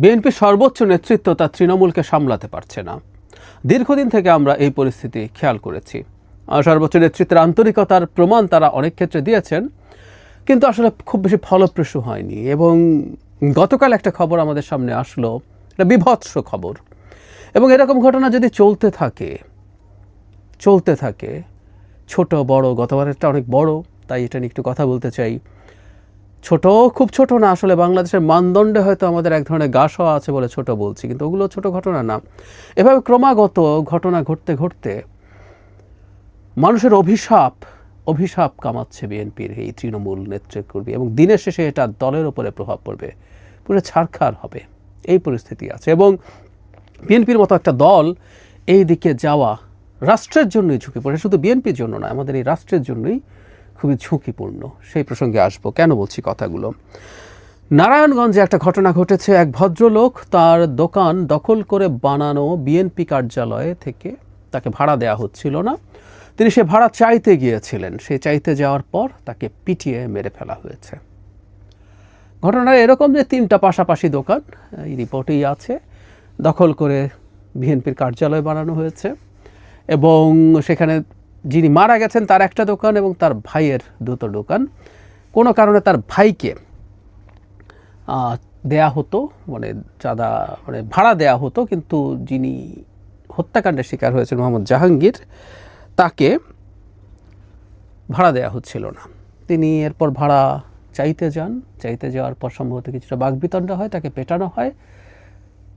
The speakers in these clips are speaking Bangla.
বিএনপির সর্বোচ্চ নেতৃত্ব তার তৃণমূলকে সামলাতে পারছে না। দীর্ঘদিন থেকে আমরা এই পরিস্থিতি খেয়াল করেছি। সর্বোচ্চ নেতৃত্বের আন্তরিকতার প্রমাণ তারা অনেক ক্ষেত্রে দিয়েছেন, কিন্তু আসলে খুব বেশি ফলপ্রসূ হয়নি এবং গতকাল একটা খবর আমাদের সামনে আসলো, এটা বিভৎস খবর। এবং এরকম ঘটনা যদি চলতে থাকে চলতে থাকে, ছোট, বড়, গতবারেরটা অনেক বড়, তাই এটা নিয়ে একটু কথা বলতে চাই। ছোট, খুব ছোট না, আসলে বাংলাদেশের মানদণ্ডে হয়তো আমাদের এক ধরনের গা আছে বলে ছোট বলছি, কিন্তু ওগুলো ছোট ঘটনা না। এভাবে ক্রমাগত ঘটনা ঘটতে ঘটতে মানুষের অভিশাপ অভিশাপ কামাচ্ছে বিএনপির এই তৃণমূল নেতৃত্বকর্মী এবং দিনের শেষে এটা দলের ওপরে প্রভাব পড়বে। পুরো ছাড়খার হবে। এই পরিস্থিতি আছে এবং বিএনপির মতো একটা দল এই দিকে যাওয়া রাষ্ট্রের জন্যই ঝুঁকি পড়ে। শুধু বিএনপির জন্য নয়, আমাদের এই রাষ্ট্রের জন্যই খুবই ঝুঁকিপূর্ণ। সেই প্রসঙ্গে আসব। কেন বলছি কথাগুলো? নারায়ণগঞ্জে একটা ঘটনা ঘটেছে। এক ভদ্রলোক তার দোকান দখল করে বানানো বিএনপি কার্যালয়ে থেকে তাকে ভাড়া দেওয়া হচ্ছিল না। তিনি সে ভাড়া চাইতে গিয়েছিলেন। সে চাইতে যাওয়ার পর তাকে পিটিয়ে মেরে ফেলা হয়েছে। ঘটনা এরকম যে তিনটা পাশাপাশি দোকান, এই রিপোর্টেই আছে। দখল করে বিএনপির কার্যালয় বানানো হয়েছে এবং সেখানে যিনি মারা গেছেন তার একটা দোকান এবং তার ভাইয়ের দুটো দোকান। কোনো কারণে তার ভাইকে দেয়া হতো মানে চাঁদা মানে ভাড়া দেয়া হতো, কিন্তু যিনি হত্যাকাণ্ডের শিকার হয়েছেন মোহাম্মদ জাহাঙ্গীর, তাকে ভাড়া দেয়া হচ্ছিল না। তিনি এরপর ভাড়া চাইতে যান। চাইতে যাওয়ার পর সম্ভবত কিছুটা বাগবিতণ্ডা হয়, তাকে পেটানো হয়।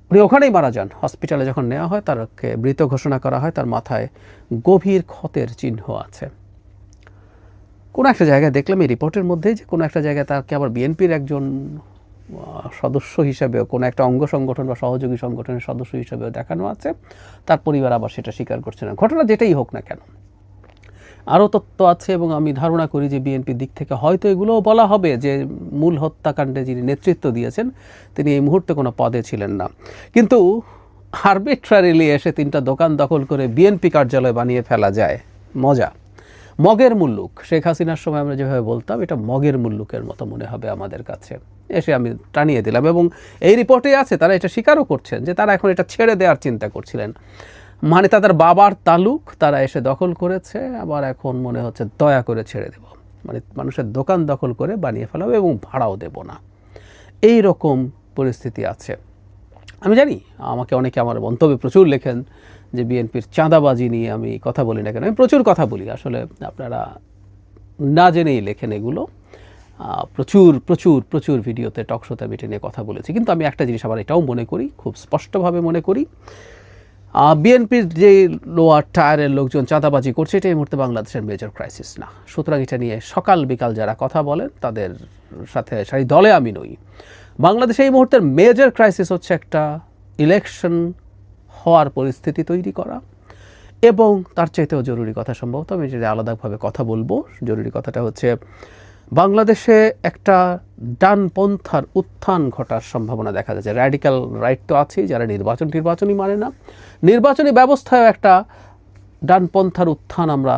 উনি ওখানেই মারা যান। হসপিটালে যখন নেওয়া হয় তাকে মৃত ঘোষণা করা হয়, তার মাথায় গভীর ক্ষতের চিহ্ন আছে। কোনো একটা জায়গায় দেখলাম এই রিপোর্টের মধ্যে যে কোনো একটা জায়গায় তাকে আবার বিএনপির একজন সদস্য হিসাবেও, কোনো একটা অঙ্গ সংগঠন বা সহযোগী সংগঠনের সদস্য হিসাবেও দেখানো আছে। তার পরিবার আবার সেটা স্বীকার করছে না। ঘটনা যেটাই হোক না কেন আরও তত্ত্ব আছে এবং আমি ধারণা করি যে বিএনপির দিক থেকে হয়তো এগুলোও বলা হবে যে মূল হত্যাকাণ্ডে যিনি নেতৃত্ব দিয়েছেন, তিনি এই মুহূর্তে কোনো পদে ছিলেন না। কিন্তু আরবিট্রারিলি এসে তিনটা দোকান দখল করে বিএনপি কার্যালয় বানিয়ে ফেলা যায়। মজা। মগের মুল্লুক, শেখ হাসিনার সময় আমরা যেভাবে বলতাম, এটা মগের মুল্লুকের মতো মনে হবে আমাদের কাছে। এসে আমি টানিয়ে দিলাম এবং এই রিপোর্টে আছে, তারা এটা স্বীকারও করছেন যে তারা এখন এটা ছেড়ে দেওয়ার চিন্তা করছিলেন। মানে তাদের বাবার তালুক তারা এসে দখল করেছে, আবার এখন মনে হচ্ছে দয়া করে ছেড়ে দেব। মানে মানুষের দোকান দখল করে বানিয়ে ফেলাবো এবং ভাড়াও দেব না। এই রকম পরিস্থিতি আছে। আমি জানি, আমাকে অনেকে আমার মন্তব্যে প্রচুর লেখেন যে বিএনপির চাঁদাবাজি নিয়ে আমি কথা বলি না কেন, আমি প্রচুর কথা বলি। আসলে আপনারা না জেনেই লেখেন এগুলো। প্রচুর প্রচুর প্রচুর ভিডিওতে টকশোতে আমি নিয়ে কথা বলেছি। কিন্তু আমি একটা জিনিস আবার এটাও মনে করি, খুব স্পষ্টভাবে মনে করি। বিএনপির যে লোয়ার টায়ারের লোকজন চাঁদাবাজি করছে এটা এই মুহূর্তে বাংলাদেশের মেজর ক্রাইসিস না। সুতরাং এটা নিয়ে সকাল বিকাল যারা কথা বলেন, তাদের সাথে সেই দলে আমি নই। বাংলাদেশে এই মুহূর্তের মেজর ক্রাইসিস হচ্ছে একটা ইলেকশন হওয়ার পরিস্থিতি তৈরি করা। এবং তার চাইতেও জরুরি কথা সম্ভবত, আমি যদি আলাদাভাবে কথা বলব, জরুরি কথাটা হচ্ছে বাংলাদেশে একটা ডানপন্থার উত্থান ঘটার সম্ভাবনা দেখা যাচ্ছে। র্যাডিক্যাল রাইট তো আছেই, যারা নির্বাচন নির্বাচনই মানে না। নির্বাচনী ব্যবস্থায় একটা ডানপন্থার উত্থান আমরা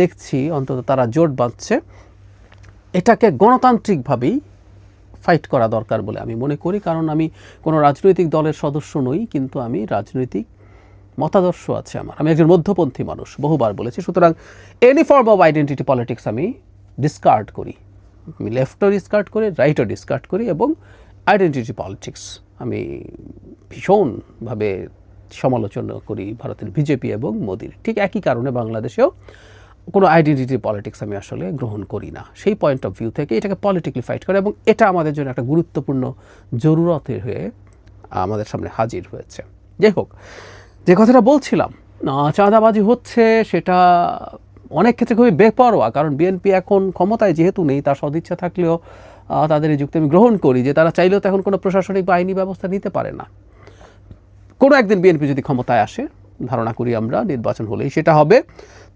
দেখছি, অন্তত তারা জোট বাঁধছে। এটাকে গণতান্ত্রিকভাবেই ফাইট করা দরকার বলে আমি মনে করি, কারণ আমি কোনো রাজনৈতিক দলের সদস্য নই, কিন্তু আমি রাজনৈতিক মতাদর্শ আছে আমার। আমি একজন মধ্যপন্থী মানুষ, বহুবার বলেছি। সুতরাং any form of identity politics আমি ডিসকার্ড করি। লেফটও ডিসকার্ড করি রাইটও ডিসকার্ড করি এবং আইডেন্টিটি পলিটিক্স আমি ভীষণভাবে সমালোচনা করি ভারতের বিজেপি এবং মোদির। ঠিক একই কারণে বাংলাদেশেও কোনো আইডেন্টিটি পলিটিক্স আমি আসলে গ্রহণ করি না। সেই পয়েন্ট অফ ভিউ থেকে এটাকে পলিটিক্যালি ফাইট করে এবং এটা আমাদের জন্য একটা গুরুত্বপূর্ণ জরুরতের হয়ে আমাদের সামনে হাজির হয়েছে। যাই হোক, যে কথাটা বলছিলাম চাঁদাবাজি হচ্ছে সেটা অনেক ক্ষেত্রে খুবই বেপরোয়া, কারণ বিএনপি এখন ক্ষমতায় যেহেতু নেই, তার সদিচ্ছা থাকলেও তাদের এই যুক্তি আমি গ্রহণ করি যে তারা চাইলেও তো এখন কোনো প্রশাসনিক বা আইনি ব্যবস্থা নিতে পারে না। কোনো একদিন বিএনপি যদি ক্ষমতায় আসে, ধারণা করি আমরা, নির্বাচন হলেই সেটা হবে,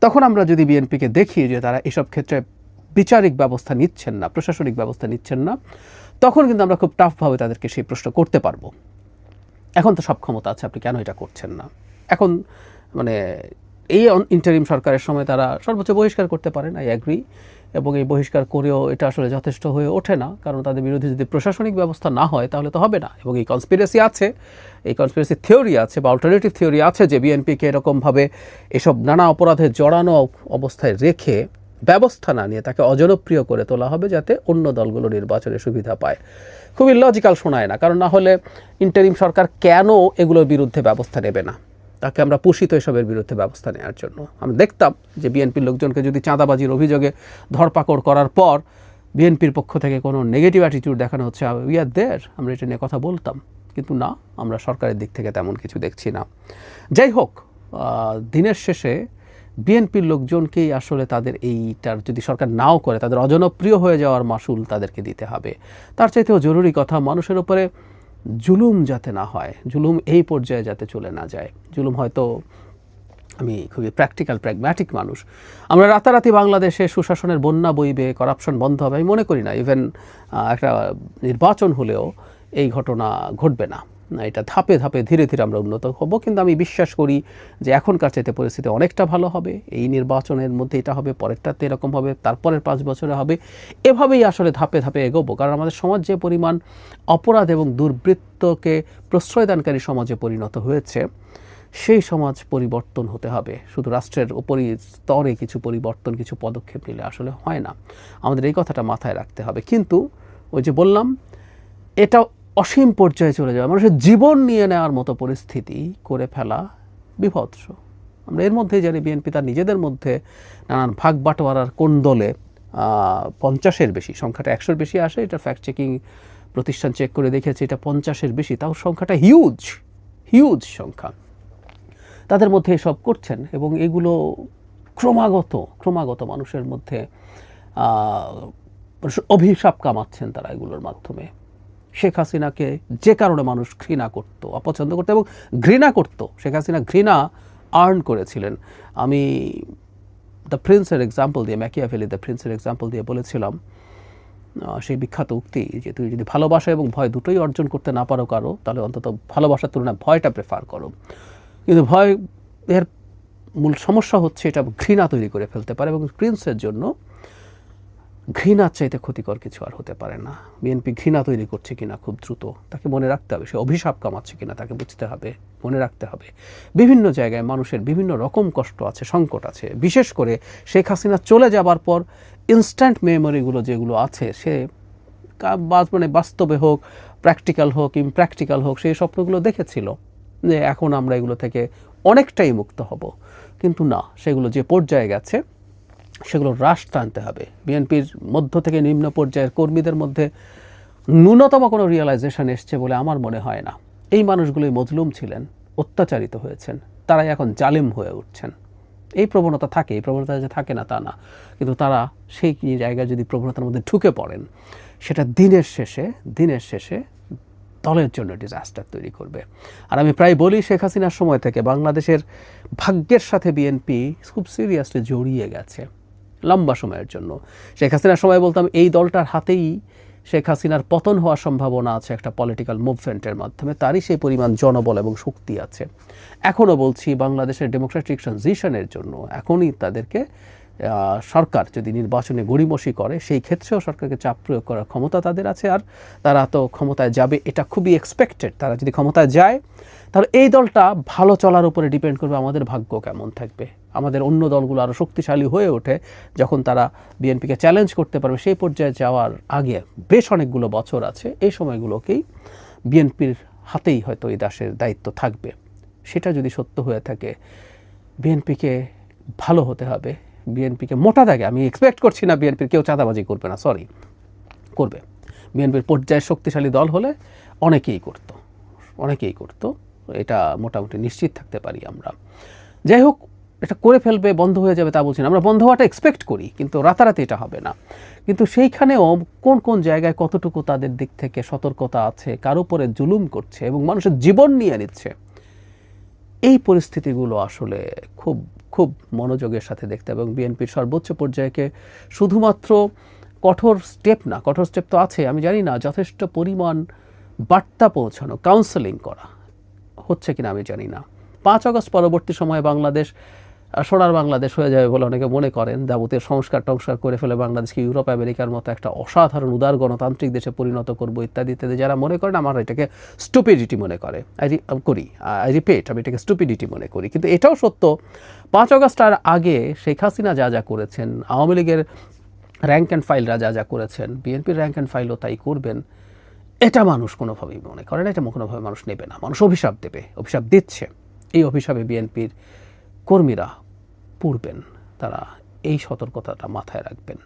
তখন আমরা যদি বিএনপিকে দেখি যে তারা এসব ক্ষেত্রে বিচারিক ব্যবস্থা নিচ্ছেন না, প্রশাসনিক ব্যবস্থা নিচ্ছেন না, তখন কিন্তু আমরা খুব টাফভাবে তাদেরকে সেই প্রশ্ন করতে পারব। এখন তো সব ক্ষমতা আছে, আপনি কেন এটা করছেন না? এখন মানে এই ইন্টারিম সরকারের সময় তারা সর্বোচ্চ বহিষ্কার করতে পারেন আই অ্যাগ্রি এবং এই বহিষ্কার করেও এটা আসলে যথেষ্ট হয়ে ওঠে না, কারণ তাদের বিরুদ্ধে যদি প্রশাসনিক ব্যবস্থা না হয় তাহলে তো হবে না। এবং এই কনস্পিরেসি আছে, এই কনস্পিরেসি থিওরি আছে বা অল্টারনেটিভ থিওরি আছে যে বিএনপিকে এরকমভাবে এসব নানা অপরাধে জড়ানো অবস্থায় রেখে ব্যবস্থা না নিয়ে তাকে অজনপ্রিয় করে তোলা হবে যাতে অন্য দলগুলো নির্বাচনে সুবিধা পায়। খুবই লজিক্যাল শোনায় না, কারণ না হলে ইন্টারিম সরকার কেন এগুলোর বিরুদ্ধে ব্যবস্থা নেবে না? তাকে আমরা পোষিত এসবের বিরুদ্ধে ব্যবস্থা নেওয়ার জন্য। আমরা দেখতাম যে বিএনপির লোকজনকে যদি চাঁদাবাজির অভিযোগে ধরপাকড় করার পর বিএনপির পক্ষ থেকে কোনো নেগেটিভ অ্যাটিটিউড দেখানো হচ্ছে উই আর দেয়ার আমরা এটা নিয়ে কথা বলতাম। কিন্তু না, আমরা সরকারের দিক থেকে তেমন কিছু দেখছি না। যাই হোক দিনের শেষে বিএনপির লোকজনকেই আসলে তাদের এইটার যদি সরকার নাও করে, তাদের অজনপ্রিয় হয়ে যাওয়ার মাসুল তাদেরকে দিতে হবে। তার চাইতেও জরুরি কথা, মানুষের উপরে জুলুম যাতে না হয়, জুলুম এই পর্যায়ে যাতে চলে না যায়। জুলুম হয়তো আমি খুবই প্র্যাকটিক্যাল প্র্যাগম্যাটিক মানুষ। আমরা রাতারাতি বাংলাদেশে সুশাসনের বন্যা বইবে করাপশন বন্ধ হবে, আমি মনে করি না। ইভেন একটা নির্বাচন হলেও এই ঘটনা ঘটবে না। এটা ধাপে ধাপে ধীরে ধীরে আমরা উন্নত হব। কিন্তু আমি বিশ্বাস করি যে এখনকার চাইতে পরিস্থিতি অনেকটা ভালো হবে। এই নির্বাচনের মধ্যে এটা হবে, পরেরটাতে এরকম হবে, তারপরের পাঁচ বছরে হবে। এভাবেই আসলে ধাপে ধাপে এগোবো। কারণ আমাদের সমাজ যে পরিমাণ অপরাধ এবং দুর্বৃত্তকে প্রশ্রয়দানকারী সমাজে পরিণত হয়েছে, সেই সমাজ পরিবর্তন হতে হবে। শুধু রাষ্ট্রের উপরই স্তরে কিছু পরিবর্তন, কিছু পদক্ষেপ নিলে আসলে হয় না। আমাদের এই কথাটা মাথায় রাখতে হবে। কিন্তু ওই যে বললাম এটা অসীম পর্যায়ে চলে যাওয়া, মানুষের জীবন নিয়ে নেওয়ার মতো পরিস্থিতি করে ফেলা বিভৎস। আমরা এর মধ্যেই জানি বিএনপি তার নিজেদের মধ্যে নানান ভাগ বাটোয়ারার কোন দলে পঞ্চাশের বেশি, সংখ্যাটা একশোর বেশি আসে, এটা ফ্যাক্ট চেকিং প্রতিষ্ঠান চেক করে দেখেছে, এটা পঞ্চাশের বেশি, তাও সংখ্যাটা হিউজ হিউজ সংখ্যা। তাদের মধ্যে এসব করছেন এবং এগুলো ক্রমাগত ক্রমাগত মানুষের মধ্যে অভিশাপ কামাচ্ছেন তারা এগুলোর মাধ্যমে। শেখ হাসিনাকে যে কারণে মানুষ ঘৃণা করত, অপছন্দ করতো এবং ঘৃণা করত, শেখ হাসিনা ঘৃণা আর্ন করেছিলেন। আমি দ্য প্রিন্সের এক্সাম্পল দিয়ে ম্যাকিয়াভেলি দ্য প্রিন্সের এক্সাম্পল দিয়ে বলেছিলাম সেই বিখ্যাত উক্তি যে তুই যদি ভালোবাসা এবং ভয় দুটোই অর্জন করতে না পারো কারও, তাহলে অন্তত ভালোবাসার তুলনায় ভয়টা প্রেফার করো। কিন্তু ভয়, এর মূল সমস্যা হচ্ছে এটা ঘৃণা তৈরি করে ফেলতে পারে এবং প্রিন্সের জন্য ঘৃণার চাইতে ক্ষতিকর কিছু আর হতে পারে না। বিএনপি ঘৃণা তৈরি করছে কিনা খুব দ্রুত, তাকে মনে রাখতে হবে, সে অভিশাপ কামাচ্ছে কিনা তাকে বুঝতে হবে, মনে রাখতে হবে। বিভিন্ন জায়গায় মানুষের বিভিন্ন রকম কষ্ট আছে, সংকট আছে। বিশেষ করে শেখ হাসিনা চলে যাবার পর ইনস্ট্যান্ট মেমোরিগুলো যেগুলো আছে, সে মানে বাস্তবে হোক প্র্যাকটিক্যাল হোক ইমপ্র্যাকটিক্যাল হোক সেই স্বপ্নগুলো দেখেছিল যে এখন আমরা এগুলো থেকে অনেকটাই মুক্ত হব। কিন্তু না, সেগুলো যে পর্যায়ে গেছে সেগুলো হ্রাস টানতে হবে। বিএনপির মধ্য থেকে নিম্ন পর্যায়ের কর্মীদের মধ্যে ন্যূনতম কোনো রিয়েলাইজেশন এসছে বলে আমার মনে হয় না। এই মানুষগুলোই মজলুম ছিলেন, অত্যাচারিত হয়েছেন, তারাই এখন জালিম হয়ে উঠছেন। এই প্রবণতা থাকে, এই প্রবণতা যে থাকে না তা না। কিন্তু তারা সেই জায়গায় যদি প্রবণতার মধ্যে ঢুকে পড়েন, সেটা দিনের শেষে দিনের শেষে দলের জন্য ডিজাস্টার তৈরি করবে। আর আমি প্রায় বলি, শেখ হাসিনার সময় থেকে বাংলাদেশের ভাগ্যের সাথে বিএনপি খুব সিরিয়াসলি জড়িয়ে গেছে। লম্বা সময়ের জন্য। শেখ হাসিনার সময় বলতাম, এই দলটার হাতেই শেখ হাসিনার পতন হওয়ার সম্ভাবনা আছে একটা পলিটিক্যাল মুভমেন্টের মাধ্যমে। তারই সেই পরিমাণ জনবল এবং শক্তি আছে। এখনও বলছি, বাংলাদেশের ডেমোক্রেটিক ট্রানজিশনের জন্য এখনই তাদেরকে সরকার যদি নির্বাচনে গড়িমসি করে, সেই ক্ষেত্রেও সরকারকে চাপ প্রয়োগ করার ক্ষমতা তাদের আছে। আর তারা তো ক্ষমতায় যাবে, এটা খুবই এক্সপেক্টেড তারা যদি ক্ষমতায় যায়, তাহলে এই দলটা ভালো চলার উপরে ডিপেন্ড করবে আমাদের ভাগ্য কেমন থাকবে। আমাদের অন্য দলগুলো আরও শক্তিশালী হয়ে ওঠে, যখন তারা বিএনপিকে চ্যালেঞ্জ করতে পারবে। সেই পর্যায়ে যাওয়ার আগে বেশ অনেকগুলো বছর আছে, এই সময়গুলোকেই বিএনপির হাতেই হয়তো এই দাসের দায়িত্ব থাকবে। সেটা যদি সত্য হয়ে থাকে বিএনপিকে ভালো হতে হবে। বিএনপিকে মোটা দাগে, আমি এক্সপেক্ট করছি না বিএনপির কেউ চাঁদাবাজি করবে না সরি করবে। বিএনপির পর্যায়ে শক্তিশালী দল হলে অনেকেই করত অনেকেই করত, এটা মোটামুটি নিশ্চিত থাকতে পারি আমরা। যাই হোক, এটা করে ফেলবে, বন্ধ হয়ে যাবে তা বলছি না, আমরা বন্ধ হওয়াটা এক্সপেক্ট করি, কিন্তু রাতারাতি এটা হবে না। কিন্তু সেইখানেও কোন কোন জায়গায় কতটুকু তাদের দিক থেকে সতর্কতা আছে, কার উপরে জুলুম করছে এবং মানুষের জীবন নিয়ে নিচ্ছে, এই পরিস্থিতিগুলো আসলে খুব খুব মনোযোগের সাথে দেখতে এবং বিএনপির সর্বোচ্চ পর্যায়েকে শুধুমাত্র কঠোর স্টেপ না, কঠোর স্টেপ তো আছে, আমি জানি না, যথেষ্ট পরিমাণ বার্তা পৌঁছানো কাউন্সেলিং করা হচ্ছে কিনা আমি জানি না। পাঁচ আগস্ট পরবর্তী সময়ে বাংলাদেশ সোনার বাংলাদেশ হয়ে যাবে বলে অনেকে মনে করেন। যাবতীয় সংস্কার টংস্কার করে ফেলে বাংলাদেশকে ইউরোপ, আমেরিকার মতো একটা অসাধারণ, উদার গণতান্ত্রিক দেশে পরিণত করব ইত্যাদি ইত্যাদি। যারা মনে করেন, আমার এটাকে স্টুপিডিটি মনে করে। আই করি আই রিপেট আমি এটাকে স্টুপিডিটি মনে করি। কিন্তু এটাও সত্য, পাঁচ অগস্টার আগে শেখ হাসিনা যা যা করেছেন, আওয়ামী লীগের র্যাঙ্ক অ্যান্ড ফাইলরা যা যা করেছেন বিএনপির র্যাঙ্ক অ্যান্ড ফাইলও তাই করবেন, এটা মানুষ কোনোভাবেই মনে করে না, এটা কোনোভাবে মানুষ নেবে না। মানুষ অভিশাপ দেবে, অভিশাপ দিচ্ছে। এই অভিশাপে বিএনপির কর্মীরা পড়বেন। তারা এই সতর্কতাটা মাথায় রাখবেন।